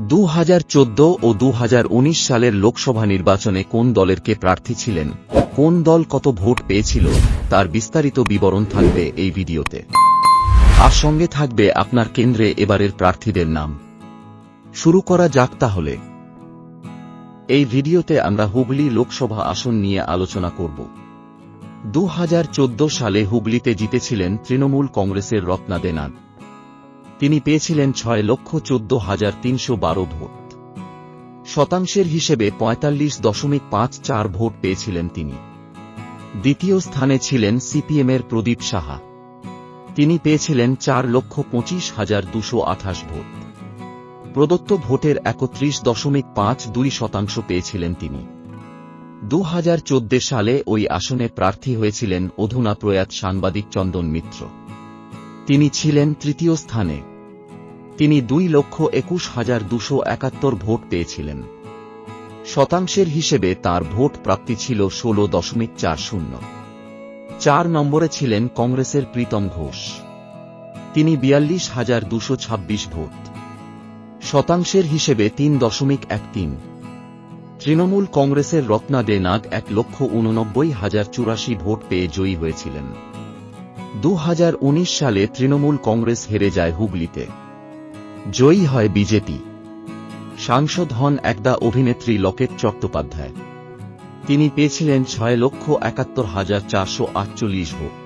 দু হাজার চোদ্দ ও দু হাজার উনিশ সালের লোকসভা নির্বাচনে কোন দলের কে প্রার্থী ছিলেন, কোন দল কত ভোট পেয়েছিল, তার বিস্তারিত বিবরণ থাকবে এই ভিডিওতে। আর সঙ্গে থাকবে আপনার কেন্দ্রে এবারের প্রার্থীদের নাম। শুরু করা যাক তাহলে। এই ভিডিওতে আমরা হুগলি লোকসভা আসন নিয়ে আলোচনা করব। দু হাজার চোদ্দ সালে হুগলিতে জিতেছিলেন তৃণমূল কংগ্রেসের রত্না দেনান। তিনি পেয়েছিলেন ছয় লক্ষ চোদ্দ হাজার তিনশো বারো ভোট। শতাংশের হিসেবে পঁয়তাল্লিশ দশমিক পাঁচ চার ভোট পেয়েছিলেন তিনি। দ্বিতীয় স্থানে ছিলেন সিপিএমের প্রদীপ সাহা। তিনি পেয়েছিলেন চার লক্ষ পঁচিশ হাজার দুশো আঠাশ ভোট। প্রদত্ত ভোটের একত্রিশ দশমিক পাঁচ দুই শতাংশ পেয়েছিলেন তিনি। দুহাজার চোদ্দ সালে ওই আসনে প্রার্থী হয়েছিলেন অধুনা প্রয়াত সাংবাদিক চন্দন মিত্র। তিনি ছিলেন তৃতীয় স্থানে। তিনি দুই লক্ষ একুশ হাজার দুশো একাত্তর ভোট পেয়েছিলেন। শতাংশের হিসেবে তার ভোট প্রাপ্তি ছিল ষোলো দশমিক চার শূন্য। চার নম্বরে ছিলেন কংগ্রেসের প্রীতম ঘোষ। তিনি বিয়াল্লিশ হাজার দুশো ছাব্বিশ ভোট। শতাংশের হিসেবে তিন দশমিক এক তিন। তৃণমূল কংগ্রেসের রত্না দে নাগ এক লক্ষ উননব্বই হাজার চুরাশি ভোট পেয়ে জয়ী হয়েছিলেন। দু হাজার উনিশ সালে তৃণমূল কংগ্রেস হেরে যায় হুগলিতে। জয়ী হয় বিজেপি। সাংসদ হন একদা অভিনেত্রী লকেট চট্টোপাধ্যায়। তিনি পেয়েছিলেন ছয় লক্ষ একাত্তর হাজার চারশো আটচল্লিশ ভোট।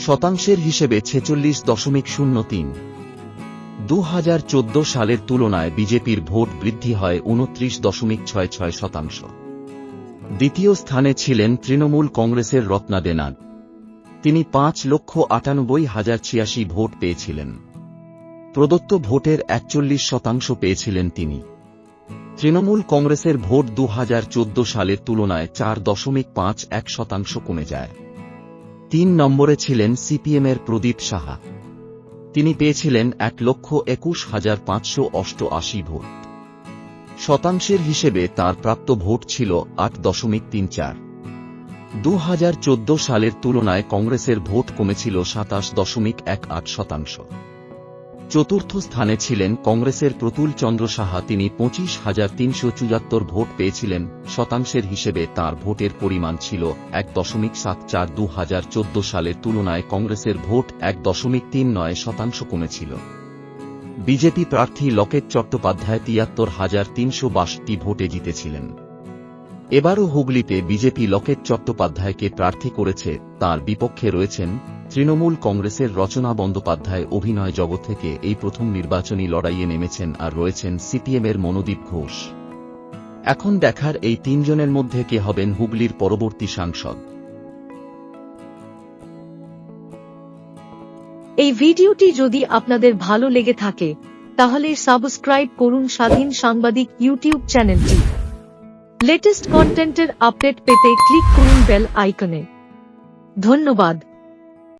শতাংশের হিসেবে ছেচল্লিশ দশমিক শূন্য তিন। দু সালের তুলনায় বিজেপির ভোট বৃদ্ধি হয় উনত্রিশ দশমিক ছয় ছয় শতাংশ। দ্বিতীয় স্থানে ছিলেন তৃণমূল কংগ্রেসের রত্না দেনাগ তিনি পাঁচ লক্ষ আটানব্বই হাজার ছিয়াশি ভোট পেয়েছিলেন। প্রদত্ত ভোটের একচল্লিশ শতাংশ পেয়েছিলেন তিনি। তৃণমূল কংগ্রেসের ভোট দু হাজার চোদ্দ সালের তুলনায় চার দশমিক পাঁচ এক শতাংশ কমে যায়। তিন নম্বরে ছিলেন সিপিএমের প্রদীপ সাহা। তিনি পেয়েছিলেন এক লক্ষ একুশ হাজার পাঁচশো অষ্টআশি ভোট। শতাংশের হিসেবে তার প্রাপ্ত ভোট ছিল আট দশমিক তিন চার। দু হাজার চোদ্দ সালের তুলনায় কংগ্রেসের ভোট কমেছিল সাতাশ দশমিক এক আট শতাংশ। চতুর্থ স্থানে ছিলেন কংগ্রেসের প্রতুল চন্দ্র সাহা, তিনি পঁচিশ হাজার তিনশো চুয়াত্তর ভোট পেয়েছিলেন, শতাংশের হিসেবে তার ভোটের পরিমাণ ছিল এক দশমিক সাত চার। দু হাজার চোদ্দ সালের তুলনায় কংগ্রেসের ভোট এক দশমিক তিন নয় শতাংশ কমেছিল। বিজেপি প্রার্থী লকেট চট্টোপাধ্যায় তিয়াত্তর হাজার তিনশো বাষট্টি ভোটে জিতেছিলেন। এবারও হুগলিতে বিজেপি লকেট চট্টোপাধ্যায়কে প্রার্থী করেছে, তার বিপক্ষে রয়েছেন তৃণমূল কংগ্রেসের রচনা বন্দ্যোপাধ্যায় অভিনয় জগৎ থেকে এই প্রথম নির্বাচনী লড়াইয়ে নেমেছেন আর রয়েছেন সিপিএমের মনোদীপ ঘোষ। এখন দেখার এই তিনজনের মধ্যে কে হবেন হুগলির পরবর্তী সাংসদ। এই ভিডিওটি যদি আপনাদের ভালো লেগে থাকে, তাহলে সাবস্ক্রাইব করুন স্বাধীন সাংবাদিক ইউটিউব চ্যানেলটি। লেটেস্ট কন্টেন্টের আপডেট পেতে ক্লিক করুন বেল আইকনে ধন্যবাদ